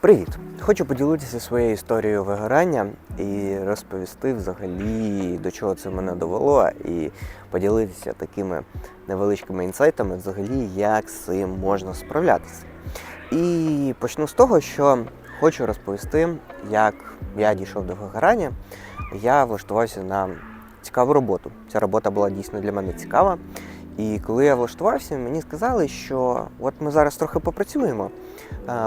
Привіт! Хочу поділитися своєю історією вигорання і розповісти взагалі до чого це мене довело, і поділитися такими невеличкими інсайтами, взагалі, як з цим можна справлятися. І почну з того, що хочу розповісти, як я дійшов до вигорання. Я влаштувався на цікаву роботу. Ця робота була дійсно для мене цікава. І коли я влаштувався, мені сказали, що от ми зараз трохи попрацюємо,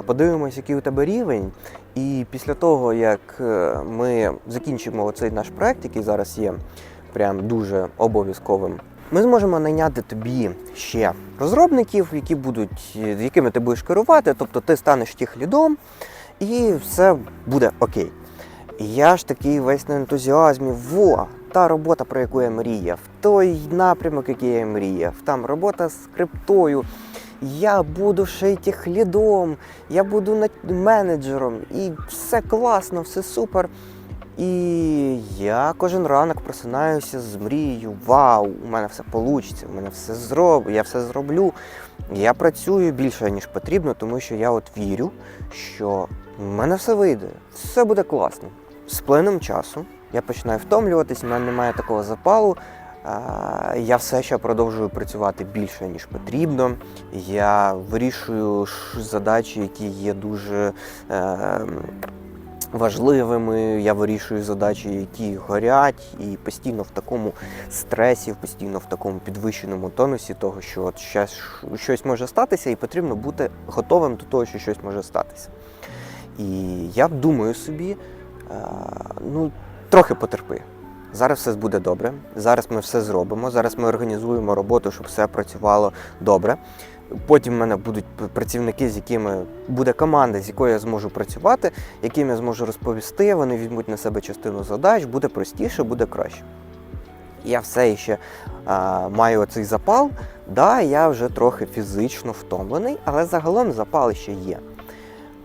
подивимось, який у тебе рівень. І після того, як е, ми закінчимо цей наш проект, який зараз є прям дуже обов'язковим, ми зможемо найняти тобі ще розробників, які будуть, з якими ти будеш керувати, тобто ти станеш тих лідом, і все буде окей. Я ж такий весь на ентузіазмі, во, та робота, про яку я мріяв, той напрямок, який я мріяв, там робота з криптою. Я буду ще й тих лідом, я буду менеджером, і все класно, все супер. І я кожен ранок просинаюся з мрією, вау, у мене все вийде, у мене все зроб, я все зроблю. Я працюю більше, ніж потрібно, тому що я от вірю, що в мене все вийде, все буде класно. З плином часу я починаю втомлюватись, в мене немає такого запалу. А, Я все ще продовжую працювати більше, ніж потрібно. Я вирішую задачі, які є дуже е, важливими. Я вирішую задачі, які горять, і постійно в такому стресі, постійно в такому підвищеному тонусі, того, що от щось може статися, і потрібно бути готовим до того, що щось може статися. І я думаю собі, е, ну, трохи потерпи. Зараз все буде добре. Зараз ми все зробимо. Зараз ми організуємо роботу, щоб все працювало добре. Потім в мене будуть працівники, з якими буде команда, з якою я зможу працювати, яким я зможу розповісти. Вони візьмуть на себе частину задач, буде простіше, буде краще. Я все ще а, маю цей запал. Да, я вже трохи фізично втомлений, але загалом запал ще є.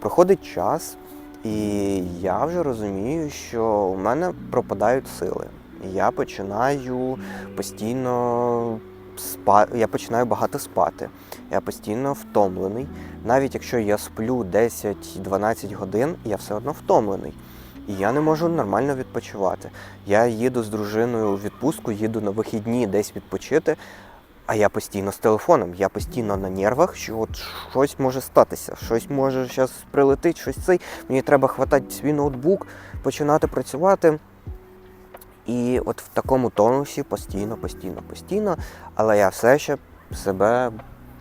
Проходить час, і я вже розумію, що у мене пропадають сили. Я починаю постійно спати, я починаю багато спати. Я постійно втомлений. Навіть якщо я сплю 10-12 годин, я все одно втомлений. І я не можу нормально відпочивати. Я їду з дружиною у відпустку, їду на вихідні десь відпочити, а я постійно з телефоном, я постійно на нервах, що от щось може статися, щось може зараз прилетить, щось цей. Мені треба хватати свій ноутбук, починати працювати. І от в такому тонусі постійно, постійно, постійно. Але я все ще себе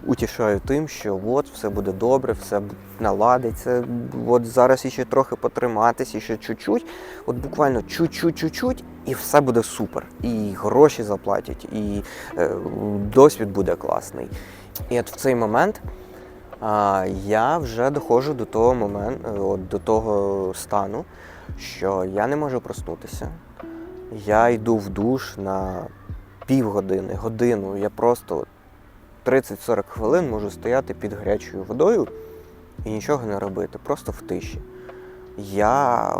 утішаю тим, що от все буде добре, все наладиться. От зараз іще трохи потриматися, ще чуть-чуть, от буквально чуть-чуть, чуть-чуть, і все буде супер. І гроші заплатять, і е, досвід буде класний. І от в цей момент а, я вже доходжу до того моменту, от, до того стану, що я не можу проснутися. Я йду в душ на півгодини, годину. Я просто 30-40 хвилин можу стояти під гарячою водою і нічого не робити, просто в тиші. Я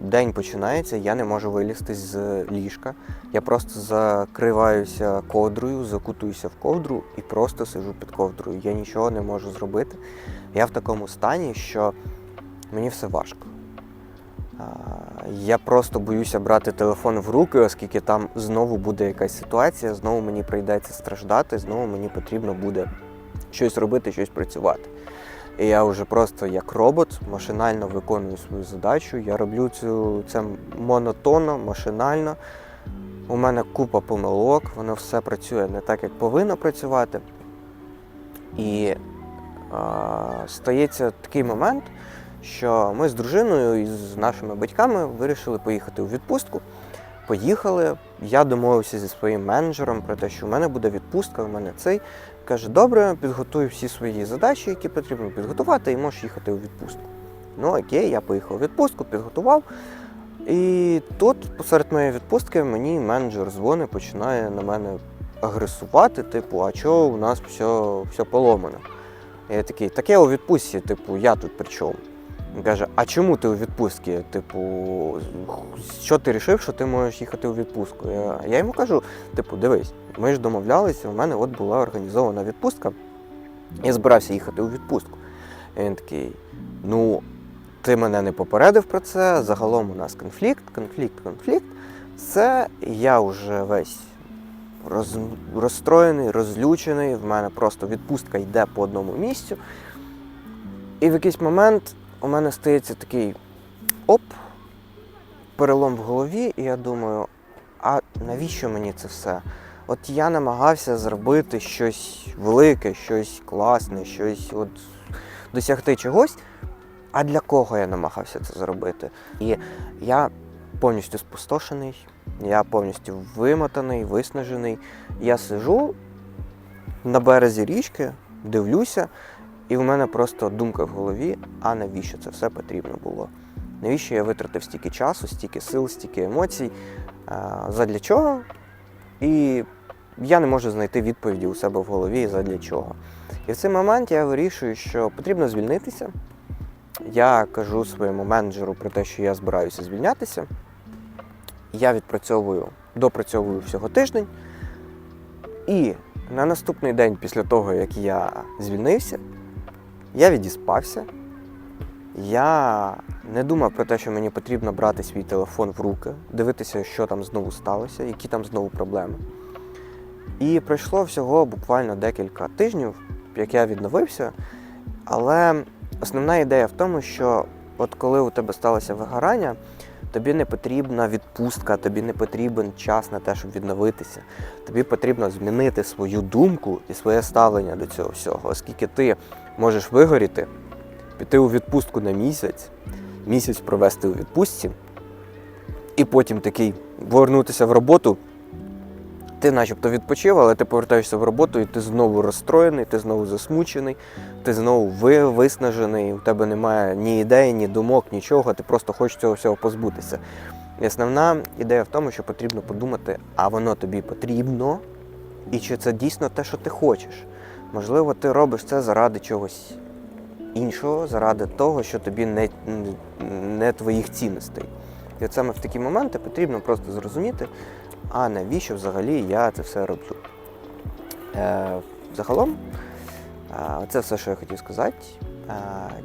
день починається, я не можу вилізти з ліжка. Я просто закриваюся ковдрою, закутуюся в ковдру і просто сижу під ковдрою. Я нічого не можу зробити. Я в такому стані, що мені все важко. Я просто боюся брати телефон в руки, оскільки там знову буде якась ситуація, знову мені прийдеться страждати, знову мені потрібно буде щось робити, щось працювати. І я вже просто як робот машинально виконую свою задачу. Я роблю цю це монотонно, машинально. У мене купа помилок, воно все працює не так, як повинно працювати. І а, стається такий момент, що ми з дружиною і з нашими батьками вирішили поїхати у відпустку. Поїхали. Я домовився зі своїм менеджером про те, що в мене буде відпустка, в мене цей. Каже, добре, підготуй всі свої задачі, які потрібно підготувати, і можеш їхати у відпустку. Ну окей, я поїхав у відпустку, підготував. І тут, посеред моєї відпустки, мені менеджер дзвонить, починає на мене агресувати, типу, а чого у нас все, все поломано? Я такий, так я у відпустці, типу, я тут при чому? Він каже, а чому ти у відпустці? Типу, що ти вирішив, що ти можеш їхати у відпустку? Я, я йому кажу, типу, дивись, ми ж домовлялися, у мене от була організована відпустка. Я збирався їхати у відпустку. Він такий, ну, ти мене не попередив про це. Загалом у нас конфлікт, конфлікт, конфлікт. Це я вже весь роз, розстроєний, розлючений. В мене просто відпустка йде по одному місцю. І в якийсь момент у мене стається такий оп, перелом в голові, і я думаю, а навіщо мені це все? От я намагався зробити щось велике, щось класне, щось от досягти чогось. А для кого я намагався це зробити? І я повністю спустошений, я повністю вимотаний, виснажений. Я сижу на березі річки, дивлюся, і в мене просто думка в голові: а навіщо це все потрібно було? Навіщо я витратив стільки часу, стільки сил, стільки емоцій? Задля чого? І я не можу знайти відповіді у себе в голові задля чого. І в цей момент я вирішую, що потрібно звільнитися. Я кажу своєму менеджеру про те, що я збираюся звільнятися. Я відпрацьовую, допрацьовую всього тиждень. І на наступний день, після того, як я звільнився, я відіспався. Я не думав про те, що мені потрібно брати свій телефон в руки, дивитися, що там знову сталося, які там знову проблеми. І пройшло всього буквально декілька тижнів, як я відновився. Але основна ідея в тому, що от коли у тебе сталося вигорання, тобі не потрібна відпустка, тобі не потрібен час на те, щоб відновитися. Тобі потрібно змінити свою думку і своє ставлення до цього всього, оскільки ти можеш вигоріти, піти у відпустку на місяць, місяць провести у відпустці, і потім такий повернутися в роботу. Ти начебто відпочив, але ти повертаєшся в роботу, і ти знову розстроєний, ти знову засмучений, ти знову виснажений, у тебе немає ні ідей, ні думок, нічого, ти просто хочеш цього всього позбутися. І основна ідея в тому, що потрібно подумати, а воно тобі потрібно, і чи це дійсно те, що ти хочеш. Можливо, ти робиш це заради чогось іншого, заради того, що тобі не, не твоїх цінностей. І от саме в такі моменти потрібно просто зрозуміти, а навіщо взагалі я це все роблю. Е, загалом, е, це все, що я хотів сказати. Е,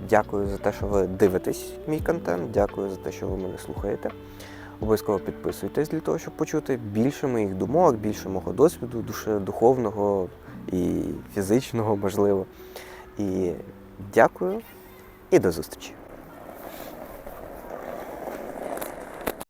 дякую за те, що ви дивитесь мій контент, дякую за те, що ви мене слухаєте. Обов'язково підписуйтесь для того, щоб почути більше моїх думок, більше мого досвіду, душе, духовного і фізичного, можливо. І дякую і до зустрічі!